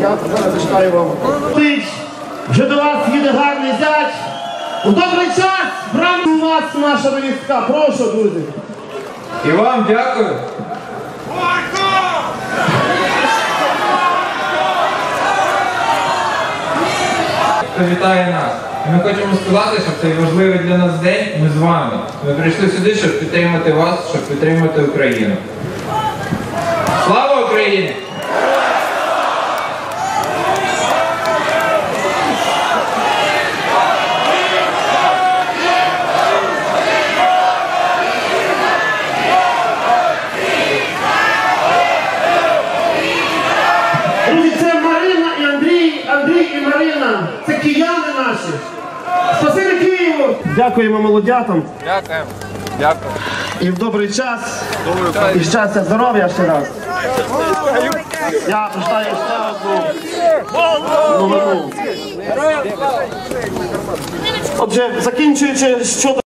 Я зараз зачитаю вам. Вже до вас їде гарний зять. У добрий час! Браво вас наша невістка. Прошу, друзі. І вам дякую. Вітає нас. Ми хочемо сказати, що цей важливий для нас день ми з вами. Ми прийшли сюди, щоб підтримати вас, щоб підтримати Україну. Слава Україні! Друзі, це Марина і Андрій, Андрій і Марина. Це кияни наші. Спасибі Києву! Дякуємо молодятам. Дякуємо. Дякую. І в добрий час. І щастя, здоров'я ще раз. Я прочитаю ще одну новину. Отже, закінчуючи щодо